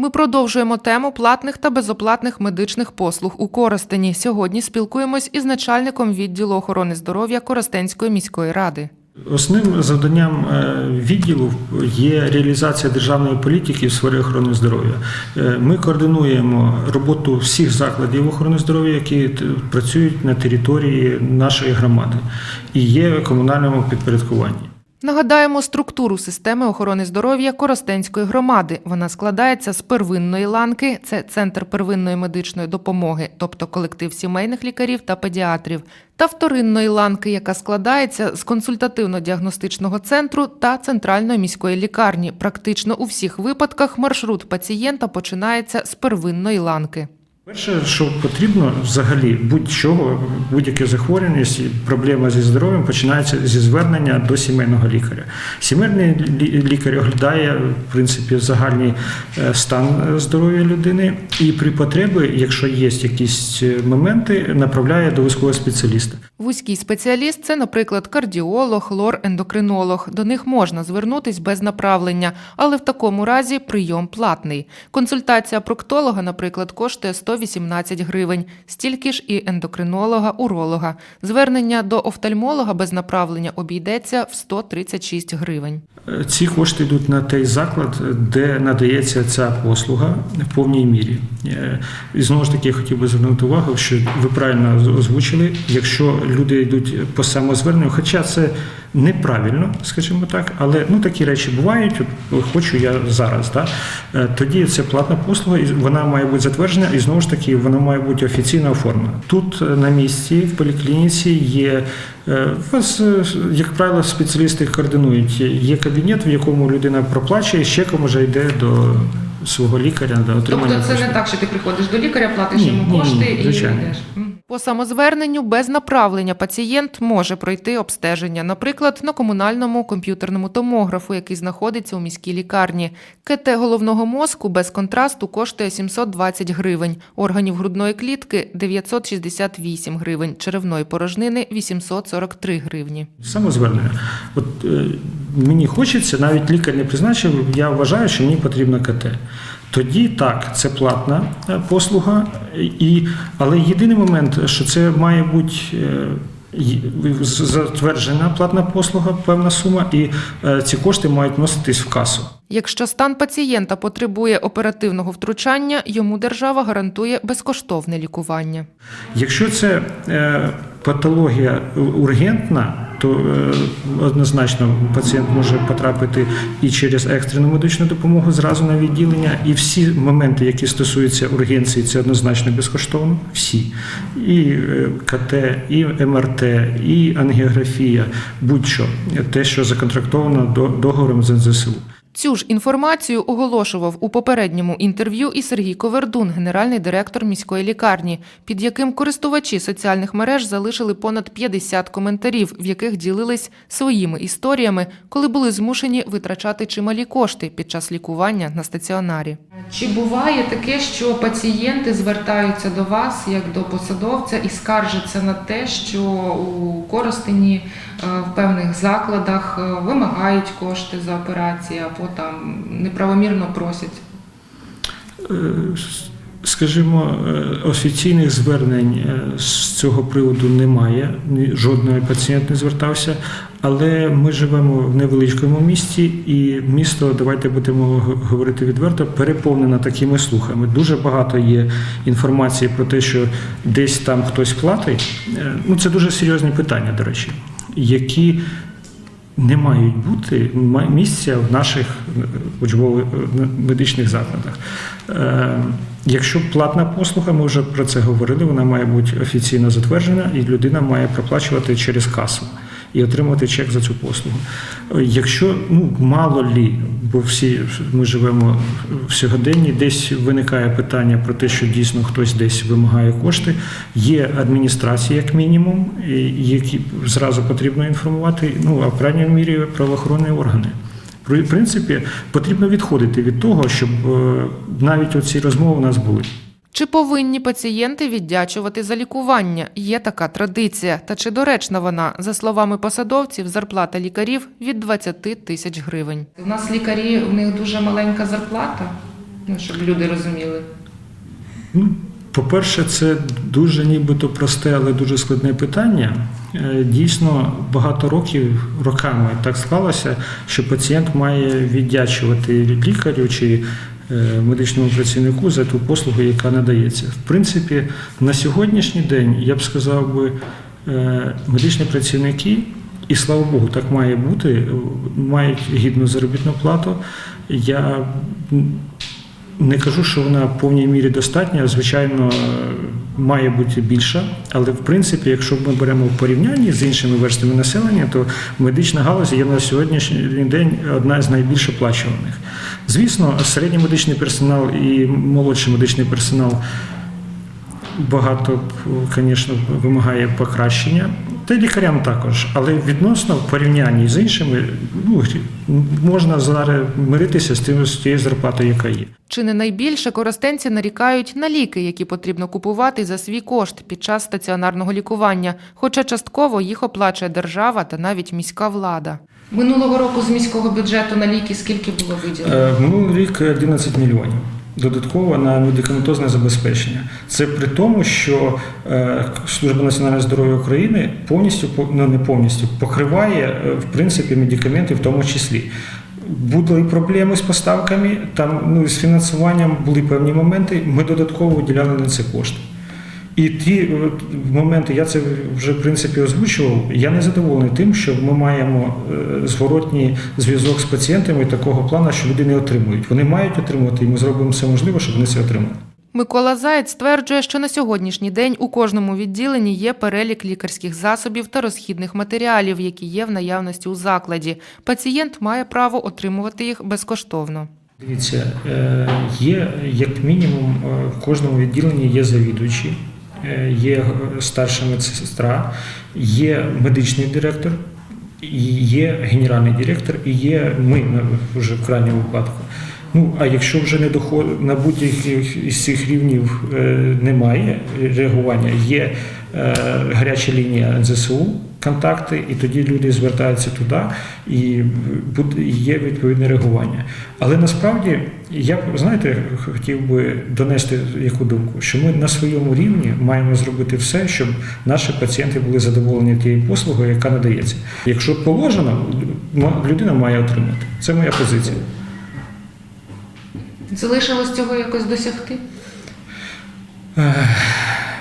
Ми продовжуємо тему платних та безоплатних медичних послуг у Коростені. Сьогодні спілкуємось із начальником відділу охорони здоров'я Коростенської міської ради. Основним завданням е, відділу є реалізація державної політики в сфері охорони здоров'я. Е, Ми координуємо роботу всіх закладів охорони здоров'я, які працюють на території нашої громади і є в комунальному підпорядкуванні. Нагадаємо структуру системи охорони здоров'я Коростенської громади. Вона складається з первинної ланки, це центр первинної медичної допомоги, тобто колектив сімейних лікарів та педіатрів, та вторинної ланки, яка складається з консультативно-діагностичного центру та центральної міської лікарні. Практично у всіх випадках маршрут пацієнта починається з первинної ланки. Перше, що потрібно взагалі будь-чого, будь-яке захворювання, сі- проблема зі здоров'ям починається зі звернення до сімейного лікаря. Сімейний лікар оглядає в принципі загальний е, стан здоров'я людини і при потребі, якщо є якісь е, моменти, направляє до військового спеціаліста. Вузький спеціаліст це, наприклад, кардіолог, лор-ендокринолог. До них можна звернутись без направлення, але в такому разі прийом платний. Консультація проктолога, наприклад, коштує 118 гривень, стільки ж і ендокринолога, уролога. Звернення до офтальмолога без направлення обійдеться в 136 гривень. Е, Ці кошти йдуть на той заклад, де надається ця послуга в повній мірі. Е, І знову ж таки я хотів би звернути увагу, що ви правильно озвучили, якщо люди йдуть по самозверненню, хоча це неправильно, скажімо так, але ну такі речі бувають. От хочу я зараз, да? Е, тоді це платна послуга, і вона має бути затверджена, і знову ж таки вона має бути офіційно оформлена. Тут е, на місці в поліклініці є е, вас, як правило, спеціалісти координують. Є кабінет, в якому людина проплачує, ще кому вже йде до свого лікаря до отримання. Тобто це не так, що ти приходиш до лікаря, платиш Ні, йому кошти ні, і йдеш. По самозверненню без направлення пацієнт може пройти обстеження, наприклад, на комунальному комп'ютерному томографу, який знаходиться у міській лікарні. КТ головного мозку без контрасту коштує 720 гривень, органів грудної клітки 968 гривень, черевної порожнини 843 гривні. Самозвернення. От е, мені хочеться, навіть лікар не призначив, я вважаю, що мені потрібно КТ. Тоді так, це платна е, послуга, і, але єдиний момент, що це має бути. е, Затверджена платна послуга, певна сума, і е, ці кошти мають вноситись в касу. Якщо стан пацієнта потребує оперативного втручання, йому держава гарантує безкоштовне лікування. Якщо це патологія ургентна, то е, однозначно пацієнт може потрапити і через екстрену медичну допомогу зразу на відділення. І всі моменти, які стосуються ургенції, це однозначно безкоштовно. Всі. І е, КТ, і МРТ, і ангіографія, будь-що те, що законтрактовано до- договором з НЗСУ. Цю ж інформацію оголошував у попередньому інтерв'ю і Сергій Ковердун, генеральний директор міської лікарні, під яким користувачі соціальних мереж залишили понад 50 коментарів, в яких ділились своїми історіями, коли були змушені витрачати чималі кошти під час лікування на стаціонарі. Чи буває таке, що пацієнти звертаються до вас як до посадовця і скаржаться на те, що у Коростені е, в певних закладах е, вимагають кошти за операції там неправомірно просять? Е, Скажімо, е, офіційних звернень е, з цього приводу немає. Жодний пацієнт не звертався. Але ми живемо в невеличкому місті, і місто, давайте будемо говорити відверто, переповнено такими слухами. Дуже багато є інформації про те, що десь там хтось платить. Ну це дуже серйозні питання, до речі, які не мають бути місця в наших е, учбових е, медичних закладах. Е, Якщо платна послуга, ми вже про це говорили, вона має бути офіційно затверджена, і людина має проплачувати через касу і отримувати чек за цю послугу. Якщо ну мало лі, бо всі ми живемо в сьогоденні, десь виникає питання про те, що дійсно хтось десь вимагає кошти. Є адміністрація, як мінімум, які зразу потрібно інформувати. Ну а в крайній мірі правоохоронні органи. В принципі, потрібно відходити від того, щоб е, навіть оці розмови у нас були. Чи повинні пацієнти віддячувати за лікування? Є така традиція. Та чи доречна вона? За словами посадовців, зарплата лікарів від 20 тисяч гривень. У нас лікарі, у них дуже маленька зарплата. Ну, щоб люди розуміли. Ну, По-перше, це дуже нібито просте, але дуже складне питання. Е, Дійсно, багато років, роками так склалося, що пацієнт має віддячувати лікарю чи медичному працівнику за ту послугу, яка надається. В принципі, на сьогоднішній день я б сказав би, е, медичні працівники, і слава Богу, так має бути, е, мають гідну заробітну плату. Я не кажу, що вона в повній мірі достатня. Звичайно, має бути більша, але в принципі, якщо ми беремо в порівнянні з іншими верстами населення, то медична галузь є на сьогоднішній день одна з найбільш оплачуваних. Звісно, середній медичний персонал і молодший медичний персонал багато, звісно, вимагає покращення. Та й лікарям також, але відносно в порівнянні з іншими, ну можна зараз миритися з тим з тією зарплатою, яка є. Чи не найбільше користенці нарікають на ліки, які потрібно купувати за свій кошт під час стаціонарного лікування, хоча частково їх оплачує держава та навіть міська влада. Минулого року з міського бюджету на ліки скільки було виділено? Минулий рік 11 мільйонів. Додатково на медикаментозне забезпечення. Це при тому, що е, Служба національного здоров'я України повністю по- ну не повністю покриває е, в принципі медикаменти в тому числі. Були проблеми з поставками, там ну з фінансуванням були певні моменти. Ми додатково виділяли на це кошти. І ті е, моменти, я це вже в принципі озвучував. Я не задоволений тим, що ми маємо е, зворотній зв'язок з пацієнтами такого плану, що люди не отримують. Вони мають отримувати, і ми зробимо все можливе, щоб вони це отримали. Микола Заєць стверджує, що на сьогоднішній день у кожному відділенні є перелік лікарських засобів та розхідних матеріалів, які є в наявності у закладі. Пацієнт має право отримувати їх безкоштовно. Дивіться, е, є як мінімум в кожному відділенні є завідувачі, є е, старша медсестра, є медичний директор, є генеральний директор, і є ми вже в крайньому випадку. Ну а якщо вже не доходить на будь-яких із цих рівнів е, немає реагування, є е, гаряча лінія НЗСУ, контакти, і тоді люди звертаються туди, і буде є відповідне реагування. Але насправді я б знаєте, хотів би донести яку думку, що ми на своєму рівні маємо зробити все, щоб наші пацієнти були задоволені тією послугою, яка надається. Якщо положено, людина має отримати. Це моя позиція. Залишилось цього якось досягти?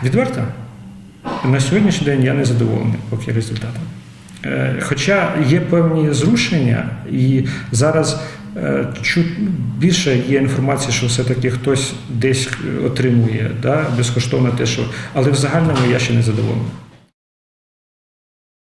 Відверто, на сьогоднішній день я не задоволений поки результатом. Е, Хоча є певні зрушення, і зараз е, більше є інформації, що все-таки хтось десь отримує да, безкоштовно те, що. Але в загальному я ще не задоволений.